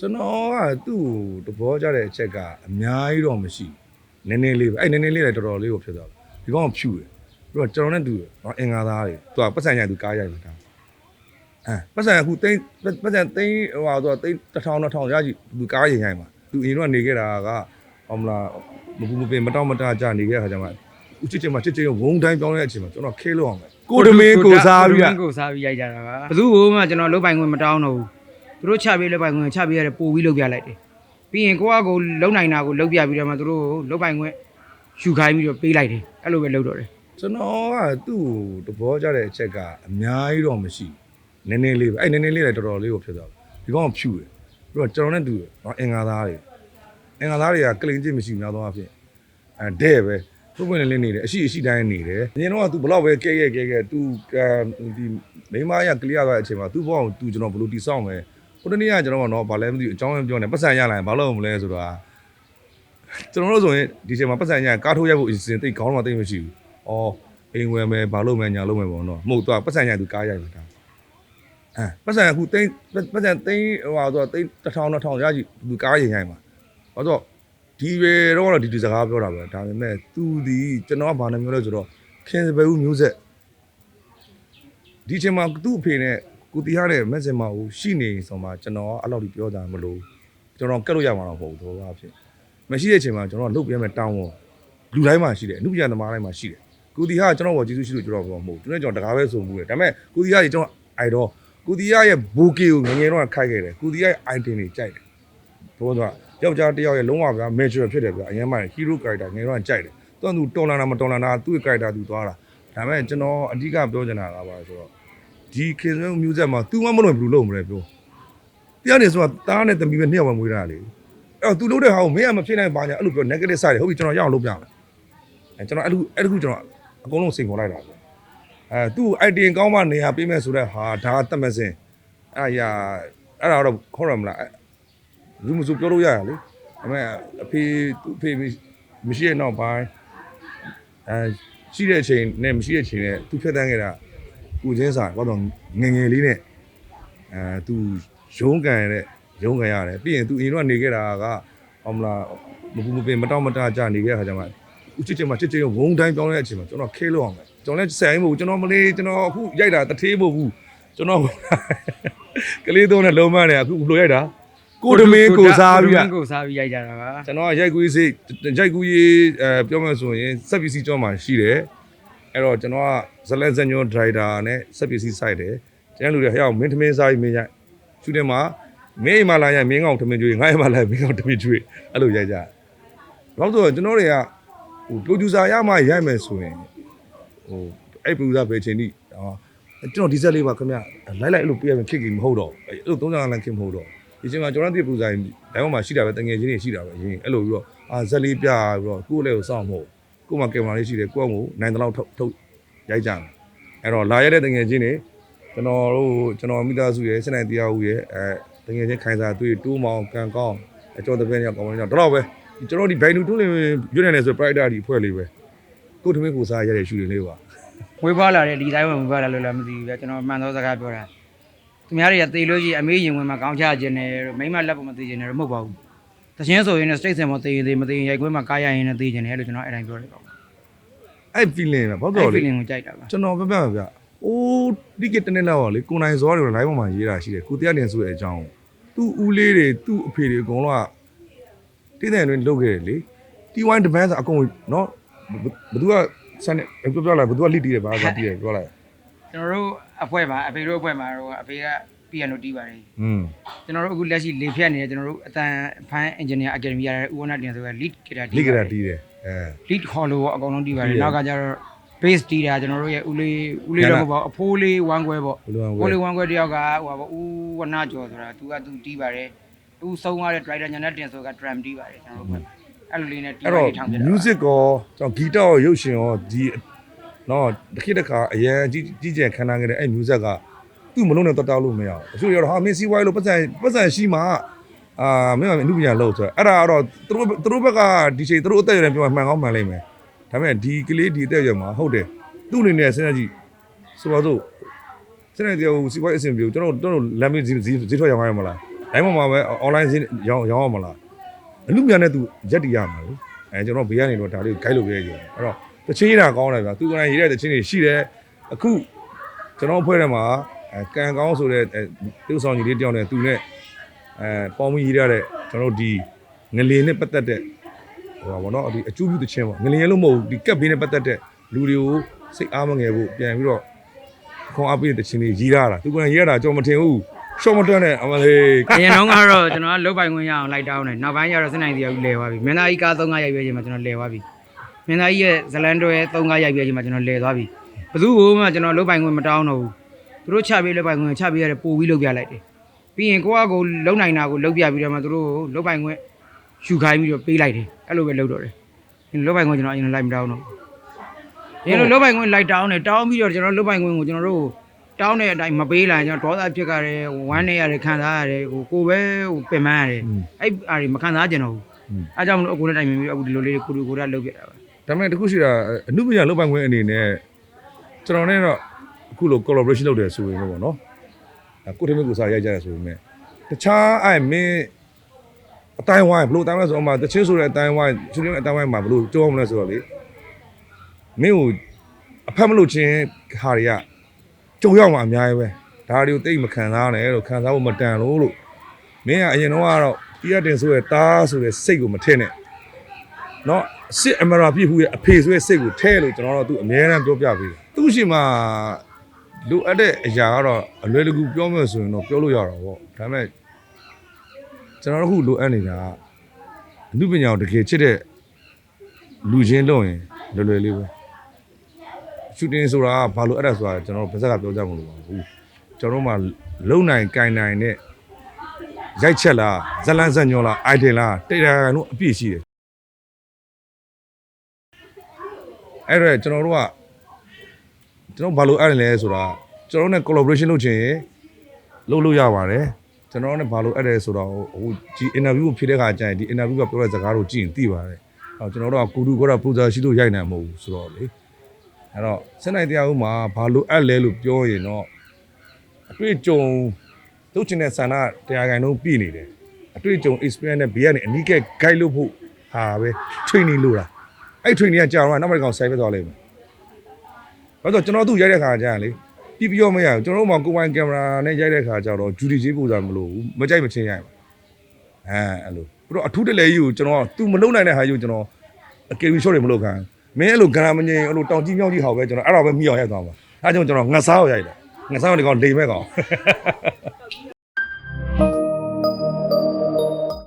ကျွန်တော်ကသူ့ကိုသဘောကျတဲ့အချက်ကအများကြီးတော့မရှိဘူးနည်းနည်းလေးပဲအဲ့နည်းနည်းလေးလည်းတော်တော်လေးကိုဖြစ်သွားတယ်ဒီကောင်ကဖြူတယ်ပြီးတော့ကျွန်တော်နဲ့တူတယ်အင်္ဂါသားတွေသူကပတ်စံရိုက်သူကားရိုက်မှာဒါအဲပတ်စံအခုတိန်းပတ်စံတိန်းဟိုဟာဆိုတော့တိန်းတစ်ထောင်တစ်ထောင်ရကြည့်သူကားရင်ရိုက်မှာသူအရင်တော့နေခဲ့တာကဟောမလားမပူမပင်မတောင့်မတကြနေခဲ့တဲ့ခါကျမှဦးချစ်ချင်မှချစ်ချင်ဝုံတိုင်းပြောင်းတဲ့အချိန်မှာကျွန်တော်ခဲလို့အောင်ပဲကိုတမင်းကိုစားပြီးကိုတမင်းကိုစားပြီးရိုက်ကြတာပါဘယ်သူ့ကိုမှကျွန်တော်လုတ်ပိုင်ခွင့်မတောင်းတော့ဘူး သူတို့ချပေးလုတ်ပိုင်ခွင့်ချပေးရတယ်ပို့ပြီးလုတ်ပြလိုက်တယ်ပြီးရင်ကိုကကိုလုံနိုင်တာကိုလုတ်ပြပြီးတော့မှသူတို့ကိုလုတ်ပိုင်ခွင့်ယူခိုင်းပြီးတော့ပေးလိုက်တယ်အဲ့လိုပဲလုတ်တော့တယ် ကျွန်တော်ကသူ့ကိုသဘောကျတဲ့အချက်ကအများကြီးတော့မရှိဘူးနည်းနည်းလေးပဲအဲ့နည်းနည်းလေးလည်းတော်တော်လေးကိုဖြစ်သွားတယ်ဒီကောင်ကဖြူတယ်ပြီးတော့ကျွန်တော်နဲ့တူတယ်အင်္ဂါသားတွေအင်္ဂါသားတွေကကလိန်ချင်းမရှိဘူးများသောအားဖြင့်အဲတဲ့ပဲသူ့ဝင်လေးနေတယ်အရှိအရှိတိုင်းနေတယ်အရင်တော့က तू ဘလောက်ပဲကဲကဲကဲကဲ तू ဒီမိမရကလျာသွားတဲ့အချိန်မှာ तू ဘောအောင် तू ကျွန်တော်ဘလို့တိဆောက်မယ်ဟို တနေ့ကကျွန်တော်ကတော့ဘာလဲမသိဘူးအကြောင်းပြောနေပတ်စံရလာရင်ဘာလို့မလဲဆိုတော့ကျွန်တော်တို့ဆိုရင်ဒီချိန်မှာပတ်စံရကားထိုးရဖို့အစီအစဉ်တိတ်ခေါင်းတော့တိတ်မရှိဘူး။အော်အိမ်ဝယ်မယ်ဘာလို့မယ်ညာလို့မယ်ပေါ့နော်။မဟုတ်တော့ပတ်စံရသူကားရိုက်မှာဒါ။အဲပတ်စံအခုတိတ်ပတ်စံတိတ်ဟိုဟာဆိုတော့တိတ်တစ်ထောင်တစ်ထောင်ရကြည့်သူကားရင်ရိုက်မှာ။ဟောတော့ဒီပဲတော့ဒီဒီစကားပြောတာပဲဒါပေမဲ့သူဒီကျွန်တော်ကဘာနဲ့မျိုးလဲဆိုတော့ခင်စပယ်ဦးမျိုးဆက်ဒီချိန်မှာသူ့အဖေနဲ့ ကိုတီးရတဲ့မက်ဆင်မာကိုရှိနေဆိုမှကျွန်တော်ကအဲ့လောက်ထိပြောကြမလို့ကျွန်တော်ကတ်လို့ရမှာတော့မဟုတ်ဘူးတော့အဖြစ်မရှိတဲ့အချိန်မှာကျွန်တော်လုတ်ပြဲမဲ့တောင်းဝလူတိုင်းမှာရှိတယ်အမှုပြန်သမားတိုင်းမှာရှိတယ်ကိုတီးဟာကျွန်တော်ဘောကျေးဇူးရှိလို့ကျွန်တော်ဘောမဟုတ်ဘူးကျွန်တော်ကျွန်တော်တကားပဲဆိုမှုတယ်ဒါပေမဲ့ကိုတီးဟာကြီးကျွန်တော်အိုက်တော့ကိုတီးဟာရဲ့ဘူကီကိုငငယ်တော့ခိုက်ခဲ့တယ်ကိုတီးဟာရဲ့ item တွေကြိုက်တယ်ဘောတော့ယောက်ျားတစ်ယောက်ရဲ့လုံးဝဗျာ mature ဖြစ်တယ်ဗျာအရင်မှ hero character ငယ်တော့ကြိုက်တယ်သူကသူတော်လာတာမတော်လာတာသူ့ရဲ့ character သူသွားတာဒါပေမဲ့ကျွန်တော်အဓိကပြောချင်တာကပါဆိုတော့ ဒီခေတ်ဆုံးမျိုးဆက်မှာ तू မမလို့ဘယ်လိုလုပ်မလဲပြောတရားနေဆိုတာတားနဲ့သမီးပဲနှစ်ယောက်ပဲမွေးတာလေအဲ့တော့ तू လုပ်တဲ့ဟာကိုမင်းကမဖြစ်နိုင်ပါညာအဲ့လိုပြော negative side တွေဟုတ်ပြီကျွန်တော်ရအောင်လုပ်ပြမယ်အဲကျွန်တော်အဲ့လိုအဲ့တခုကျွန်တော်အကုန်လုံးစိန်ခေါ်လိုက်တာပဲအဲသူ့ idea ကောင်းမှနေရာပေးမယ်ဆိုတဲ့ဟာဒါကတတ်မစင်အဲ့ရအဲ့ဒါတော့ခေါ်ရမလားလူမစုပြောလို့ရရလေဒါပေမဲ့အဖေသူ့အဖေမရှိတဲ့နောက်ပိုင်းအဲရှိတဲ့အချိန်နဲ့မရှိတဲ့အချိန်နဲ့သူဖြတ်တန်းခဲ့တာ ကိုချင်းစာဘာလို့ငယ်ငယ်လေးနဲ့အဲသူရုံးကန်ရတဲ့ရုံးကန်ရတယ်ပြီးရင်သူအရင်တော့နေခဲ့တာကဟောမလားမပူမပင်မတောင့်မတကြနေခဲ့တဲ့ခါကျမှဦးချစ်ချင်မှချစ်ချင်ဝုံတိုင်းပြောင်းတဲ့အချိန်မှာကျွန်တော်ခဲလို့အောင်မယ်ကျွန်တော်လည်းဆိုင်မို့ကျွန်တော်မလေးကျွန်တော်အခုရိုက်တာတထေးမို့ဘူးကျွန်တော်ကလေးသုံးနဲ့လုံးမနဲ့အခုဘလို့ရိုက်တာကိုတမင်းကိုစားပြီးကိုอ่ะတမင်းကိုစားပြီးရိုက်ကြတာပါကျွန်တော်ကရိုက်ကူးစိတ်ရိုက်ကူးရေးအဲပြောမှဆိုရင်စက်ပစ္စည်းကျောင်းမှာရှိတယ် အဲ့တော့ကျွန်တော်ကဇလက်ဇညွန်ဒရိုက်တာနဲ့စက်ပစ္စည်းစိုက်တယ်ကျန်တဲ့လူတွေဟဲ့အောင်မင်းသမင်းစားပြီးမင်းရိုက်ရှူတယ်မှာမင်းအိမ်မှာလာရိုက်မင်းကောင်သမင်းကျွေးငါအိမ်မှာလာမင်းကောင်သမင်းကျွေးအဲ့လိုရိုက်ကြတယ်ဘာလို့ဆိုတော့ကျွန်တော်တွေကဟိုပရိုဂျူဆာရမှရိုက်မယ်ဆိုရင်ဟိုအဲ့ပရိုဂျူဆာပဲချိန်ထိဟောကျွန်တော်ဒီဇက်လေးပါခင်ဗျလိုက်လိုက်အဲ့လိုပြရမယ်ဖြစ်ကြီးမဟုတ်တော့အဲ့လို35လမ်းခင်မဟုတ်တော့ဒီချိန်မှာကျွန်တော်တို့ပရိုဂျူဆာတိုင်းပေါ်မှာရှိတာပဲတငယ်ချင်းတွေရှိတာပဲရင်းအဲ့လိုပြီးတော့အာဇက်လေးပြပြီးတော့ကိုယ့်လည်းကိုစောင့်မဟုတ် ကို့မှာကင်မရာလေးရှိတယ်ကိုယ့်အမှုနိုင်တဲ့လောက်ထုတ်ထုတ်ရိုက်ကြတယ်အဲ့တော့လာရတဲ့တငယ်ချင်းတွေကျွန်တော်တို့ကျွန်တော်မိသားစုရဲ့စနေတရားဦးရဲ့အဲတငယ်ချင်းခိုင်စာတွေ့တိုးမောင်ကန်ကောင်းအကျော်တဲ့ဘက်ရောက်ကောင်းတော့တော့ပဲကျွန်တော်ဒီဘိုင်နူတွင်းလေးရွတ်နေတယ်ဆို pride ဒီဖွဲ့လေးပဲကို့ထမင်းကိုစားရတဲ့ရှူတွေလေးပါဝေးဖွားလာတဲ့ဒီတိုင်းဝင်ဝေးဖွားလာလို့လည်းမသိဘူးဗျာကျွန်တော်မှန်သောစကားပြောတာသူများတွေကသေလို့ရှိရင်အမေးရင်ဝင်မှာကောင်းချခြင်းနဲ့မိမလက်ပေါ်မသိခြင်းနဲ့တော့မဟုတ်ပါဘူး တချင်းဆိုရင်လည်း straight ဆင်မသိရင်သိမသိရင်ရိုက်ခွဲမှာကားရရင်လည်းသိခြင်းနဲ့အဲ့လိုကျွန်တော်အဲ့တိုင်းပြောတယ်ပေါ့အဲ့ feeling ပဲဘာအဲ့လို့လဲ feeling ကိုကြိုက်တာပါကျွန်တော်ပြပြပြအိုးဒီကတနေ့လောက်လေကိုနိုင်စောတွေ live ပေါ်မှာရေးတာရှိတယ်ကိုတရားတင်ဆိုတဲ့အကြောင်းသူ့ဦးလေးတွေသူ့အဖေတွေအကုန်လုံးကတင်းတဲ့တွင်လုပ်ခဲ့တယ်လေ T1 demand ဆိုအကုန်နော်ဘသူကဆန်ပြောပြလာဘသူကလိတီးတယ်ဘာသာတီးတယ်ပြောလိုက်ကျွန်တော်တို့အဖွဲ့မှာအဖေတို့အဖွဲ့မှာတော့အဖေက piano တီးပါတယ်อืมကျွန်တော်တို့အခုလက်ရှိလေဖြတ်နေတဲ့ကျွန်တော်တို့အတန်ဖန် engineer academy ရတဲ့ဦးဝနတင်ဆိုက lead guitar လိကရာတီးတယ်အဲ lead hollow အကုန်လုံးတီးပါတတီးယ်တယ်နောက်ကကျတော့ bass တီးတာကျွန်တော်တို့ရဲ့ဦးလေးဦးလေးတော့မဟုတ်ပါဘူးအဖိုးလေးဝမ်းခွဲပေါ့ဘလူးဝဦးဲလေးဝမ်းခွဲတယောက်ကဟိုပါပေါ့ဦးဝနာကျော်ဆိုတာသူကသူတီးပါတယ်သူဆုံးသွားတဲ့ driver ညာနဲ့တင်ဆိုက drum တီးပါတယ်ကျွန်တော်တို့အဲ့လိုလေးနဲ့တီးအဲ့ပါတော့ လေးထောင်ပြတာ music ကောကျွန်တော်ဂီတရောရုပ်ရှင်ရောဒီနော်တစ်ခေတ်တစ်ခါအရန်ကြီးကြီးကျယ်ခမ်းနားခဲ့တဲ့အဲ့ music က သူ့မလုံးနဲ့တော်တောက်လို့မရဘူးအချို့ရောဟာမင်းစီးဝိုင်းလို့ပတ်စံပတ်စံရှိမှအာမင်းကအမှုပညာလို့ဆိုတော့အဲ့ဒါကတော့သူတို့သူတို့ဘက်ကဒီချိန်သူတို့အသက်အရွယ်ပြောမှမှန်ကောင်းမှန်လိမ့်မယ်ဒါပေမဲ့ဒီကလေးဒီအသက်အရွယ်မှာဟုတ်တယ်သူ့အနေနဲ့စဉ်းစားကြည့်ဆိုပါစို့စဉ်းစားကြည့်ဟိုစီးပွားရေးအဆင်ပြေကျွန်တော်တို့တို့လမ်းမေးဈေးဈေးထွက်ရောင်းရမလားတိုင်းပေါ်မှာပဲ online ဈေးရောင်းရောင်းရမလားအလူမြန်နဲ့သူရက်တီရမှာလေအဲကျွန်တော်ဘေးကနေတော့ဒါလေးကို guide လုပ်ပေးရကြတယ်အဲ့တော့တချင်းရတာကောင်းတယ်ဗျာသူကလည်းရေးတဲ့တချင်းတွေရှိတယ်အခုကျွန်တော်အဖွဲ့ထဲမှာ အဲကန်ကောင်းဆိုတဲ့တူဆောင်ကြီးလေးတယောက်နဲ့သူနဲ့အဲပေါင်းပြီးရေးရတဲ့ကျွန်တော်ဒီငလင်နဲ့ပတ်သက်တဲ့ဟိုပါဘောနော်ဒီအကျိုးပြုတချင်းပေါ့ငလင်ရလို့မဟုတ်ဘူးဒီကက်ဘေးနဲ့ပတ်သက်တဲ့လူတွေကိုစိတ်အားမငယ်ဖို့ပြန်ပြီးတော့ခွန်အားပေးတဲ့တချင်းလေးရေးရတာသူကလည်းရေးရတာကျွန်တော်မထင်ဘူးရှော့မတွန်းနဲ့အမလေးအရင်တော့ကတော့ကျွန်တော်ကလုတ်ပိုင်ခွင့်ရအောင်လိုက်တောင်းတယ်နောက်ပိုင်းကျတော့စနိုင်စီရောက်လဲသွားပြီမင်းသားကြီးကား၃ကားရိုက်ပြချင်းမှာကျွန်တော်လဲသွားပြီမင်းသားကြီးရဲ့ဇလန်တွဲ၃ကားရိုက်ပြချင်းမှာကျွန်တော်လဲသွားပြီဘယ်သူ့ကိုမှကျွန်တော်လုတ်ပိုင်ခွင့်မတောင်းတော့ဘူး သူတို့ချပေးလုတ်ပိုင်ခွင့်ချပေးရတယ်ပို့ပြီးလုတ်ပြလိုက်တယ်ပြီးရင်ကိုကကိုလုံနိုင်တာကိုလုတ်ပြပြီးတော့မှသူတို့လုတ်ပိုင်ခွင့်ယူခိုင်းပြီးတော့ပေးလိုက်တယ်အဲ့လိုပဲလုတ်တော့တယ်လုတ်ပိုင်ခွင့်ကျွန်တော်အရင်လိုက်မတောင်းတော့ဘူးရင်လုတ်ပိုင်ခွင့်လိုက်တောင်းတယ်တောင်းပြီးတော့ကျွန်တော်လုတ်ပိုင်ခွင့်ကိုကျွန်တော်တို့တောင်းတဲ့အတိုင်းမပေးလိုက်ကျွန်တော်ဒေါသဖြစ်ကြတယ်ဝမ်းနေရတယ်ခံစားရတယ်ဟိုကိုပဲဟိုပင်ပန်းရတယ်အဲ့အားတွေမခံစားကြတော့ဘူးအားကြောင့်မလို့အကူနဲ့တိုင်ပင်ပြီးအခုဒီလိုလေးကိုလူကိုရလောက်ပြတာပဲဒါပေမဲ့တခုရှိတာအမှုပညာလုပ်ပိုင်ခွင့်အနေနဲ့ကျွန်တော်နဲ့တော့ အခုလို collaboration လုပ်တယ်ဆိုရင်တော့ဗောနော်အခုတည်းကကိုစားရိုက်ကြရဆိုပေမဲ့တခြားအဲ့မင်းအတိုင်းဝိုင်းဘလို့အတိုင်းဝိုင်းဆိုတော့မှတချင်းဆိုတဲ့အတိုင်းဝိုင်းသူတွေအတိုင်းဝိုင်းမှာဘလို့ကြောအောင်မလဲဆိုတော့လေမင်းကိုအဖက်မလို့ချင်းဟာတွေကကြုံရောက်မှာအများကြီးပဲဒါတွေကိုတိတ်မခံစားနဲ့လို့ခံစားဖို့မတန်လို့လို့မင်းကအရင်တော့ကတော့ပြရတင်ဆိုရဲ့တားဆိုတဲ့စိတ်ကိုမထင်နဲ့ เนาะစစ်အမရာပြည့်ဖူးရဲ့အဖေဆိုရဲ့စိတ်ကိုထဲလို့ကျွန်တော်တို့သူအများအားပြောပြပေးတယ်သူရှိမှ လိုအပ်တဲ့အရာကတော့အလွယ်တကူပြောမယ်ဆိုရင်တော့ပြောလို့ရတာပေါ့ဒါပေမဲ့ကျွန်တော်တို့ခုလိုအပ်နေတာကအမှုပညာကိုတကယ်ချစ်တဲ့လူချင်းလို့ရင်လွယ်လွယ်လေးပဲရှူတင်ဆိုတာကဘာလို့အဲ့ဒါဆိုတာကျွန်တော်တို့ဗစက်ကပြောကြမလို့ပါဘူးကျွန်တော်တို့မှလုံနိုင်ကင်နိုင်နဲ့ရိုက်ချက်လားဇလန်းဇက်ညောလားအိုက်တင်လားတိတ်တန်တို့အပြည့်ရှိတယ်အဲ့တော့ကျွန်တော်တို့က ကျွန်တော်ဘာလို့အဲ့ဒါလဲဆိုတာကျွန်တော်တို့နဲ့ collaboration လုပ်ချင်ရင်လုပ်လို့ရပါတယ်ကျွန်တော်တို့နဲ့ဘာလို့အဲ့ဒါလဲဆိုတော့ဟိုဒီ interview ကိုဖြစ်တဲ့ခါကျရင်ဒီ interview ကပြောတဲ့စကားကိုကြည့်ရင်သိပါတယ်အော်ကျွန်တော်တို့ကကူတူကောတာ producer ရှိလို့ရိုက်နိုင်မှာမဟုတ်ဘူးဆိုတော့လေအဲ့တော့စနေတရားဦးမှာဘာလို့အဲ့လဲလို့ပြောရင်တော့အတွေ့အကြုံလုပ်ချင်တဲ့ဆန္ဒတရားခိုင်လုံးပြည့်နေတယ်အတွေ့အကြုံ experience နဲ့ဘေးကနေအနီးကဲ guide လုပ်ဖို့ဟာပဲ training လို့တာအဲ့ training ကကြာတော့နောက်မှတစ်ကောင်ဆိုင်ပဲသွားလိမ့်မယ်။ ဘာလို့ကျွန်တော်သူ့ရိုက်တဲ့ခါကျရင်လေပြီးပြောမရဘူးကျွန်တော်တို့မှကိုယ်ပိုင်ကင်မရာနဲ့ရိုက်တဲ့ခါကျတော့ဂျူဒီကြီးပူတာမလို့ဘူးမကြိုက်မချင်းရိုက်ပါအဲအဲ့လိုပြီးတော့အထူးတလဲကြီးကိုကျွန်တော်သူမလုံနိုင်တဲ့ဟာကြီးကိုကျွန်တော်အကယ်ရီ shot တွေမလုပ်ခံမင်းအဲ့လိုဂရမငင်အဲ့လိုတောင်ကြီးမြောက်ကြီးဟောက်ပဲကျွန်တော်အဲ့တော့ပဲမိအောင်ရိုက်သွားမှာအဲကြောင့်ကျွန်တော်ငတ်စားကိုရိုက်တယ်ငတ်စားကိုဒီကောင်လိမ်မဲ့ကောင်